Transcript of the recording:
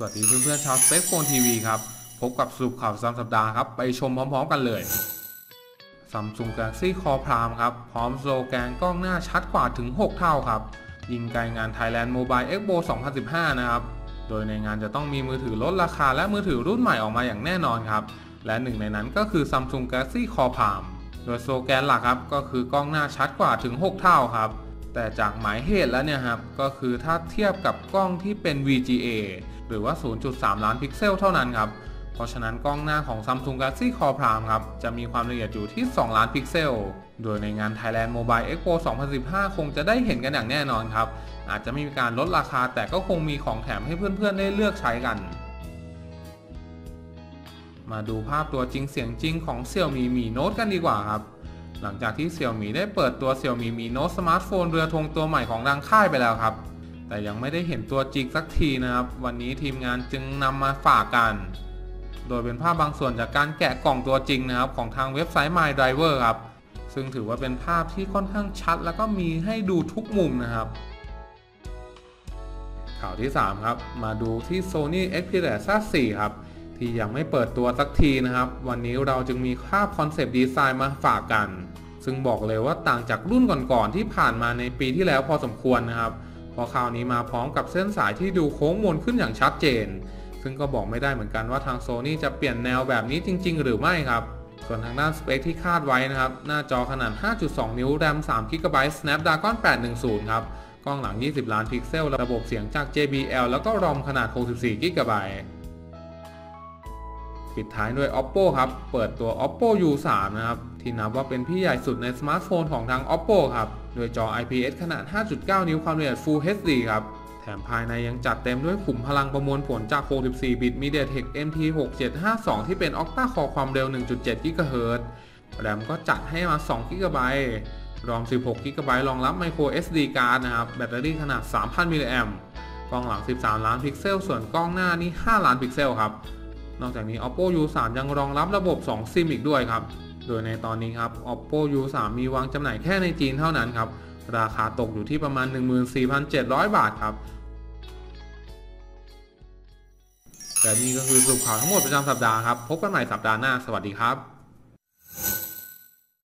สวัสดีเพื่อนๆชาวสเป c โฟนทีวีครับ พบกับสรุปข่าวประจำสัปดาห์ครับ ไปชมพร้อมๆกันเลย Samsung Galaxy Core Prime ครับ พร้อมโลแกนกล้องหน้าชัดกว่าถึง 6 เท่าครับ ยิงไกลงาน Thailand Mobile Expo 2015 นะครับ โดยในงานจะต้องมีมือถือลดราคาและมือถือรุ่นใหม่ออกมาอย่างแน่นอนครับ และหนึ่งในนั้นก็คือ Samsung Galaxy Core Prime โดยโลแกนหลักครับก็คือกล้องหน้าชัดกว่าถึง 6 เท่าครับ แต่จากหมายเหตุแล้วเนี่ยครับก็คือถ้าเทียบกับกล้องที่เป็น VGA หรือว่า 0.3 ล้านพิกเซลเท่านั้นครับเพราะฉะนั้นกล้องหน้าของ Samsung Galaxy Core Prime ครับจะมีความละเอียดอยู่ที่ 2 ล้านพิกเซล โดยในงาน Thailand Mobile Expo 2015 คงจะได้เห็นกันอย่างแน่นอนครับ อาจจะไม่มีการลดราคาแต่ก็คงมีของแถมให้เพื่อนๆ ได้เลือกใช้กัน มาดูภาพตัวจริงเสียงจริงของ Xiaomi Mi Note กันดีกว่าครับ หลังจากที่ Xiaomi ได้เปิดตัว Xiaomi Mi Note สมาร์ทโฟนเรือธงตัวใหม่ของทางค่ายไปแล้วครับ แต่ยังไม่ได้เห็นตัวจริงสักทีนะครับ วันนี้ทีมงานจึงนำมาฝากกัน โดยเป็นภาพบางส่วนจากการแกะกล่องตัวจริงนะครับ ของทางเว็บไซต์ My Driver ครับ ซึ่งถือว่าเป็นภาพที่ค่อนข้างชัด แล้วก็มีให้ดูทุกมุมนะครับข่าวที่ 3 ครับ มาดูที่ Sony Xperia Z4 ครับ ที่ยังไม่เปิดตัวสักทีนะครับ วันนี้เราจึงมีภาพคอนเซปต์ดีไซน์มาฝากกัน ซึ่งบอกเลยว่าต่างจากรุ่นก่อนๆที่ผ่านมาในปีที่แล้วพอสมควรนะครับเพราะคราวนี้มาพร้อมกับเส้นสายที่ดูโค้งมนขึ้นอย่างชัดเจน ซึ่งก็บอกไม่ได้เหมือนกันว่าทางโซนี่จะเปลี่ยนแนวแบบนี้จริง ๆ หรือไม่ครับ ส่วนทางด้านสเปคที่คาดไว้นะครับ หน้าจอขนาด 5.2 นิ้วแรม3 g b Snapdragon 810 ครับ กล้องหลัง 20 ล้านพิกเซล ระบบเสียงจาก JBL แล้วก็รอมขนาด 64 g b ปิดท้ายด้วย Oppo ครับ เปิดตัว Oppo U3 นะครับที่นับว่าเป็นพี่ใหญ่สุดในสมาร์ทโฟนของทาง Oppo ครับโดยจอ IPS ขนาด 5.9 นิ้วความละเอียด Full HD ครับแถมภายในยังจัดเต็มด้วยขุมพลังประมวลผลจาก 64 บิต MediaTek MT6752 ที่เป็น Octa Core ความเร็ว 1.7 GHz แรมก็จัดให้มา 2 GB รอม 16 GB รองรับ Micro SD card นะครับ แบตเตอรี่ขนาด 3,000 มิลลิแอมป์กล้องหลัง 13 ล้านพิกเซล ส่วนกล้องหน้านี่ 5 ล้านพิกเซลครับ นอกจากนี้ Oppo U3 ยังรองรับระบบ 2 ซิมอีกด้วยครับ โดยในตอนนี้ครับ Oppo U3 มีวางจำหน่ายแค่ในจีนเท่านั้นครับ ราคาตกอยู่ที่ประมาณ 14,700 บาทครับ แต่นี่ก็คือสุปข่าวทั้งหมดประจำสัปดาห์ครับ พบกันใหม่สัปดาห์หน้า สวัสดีครับ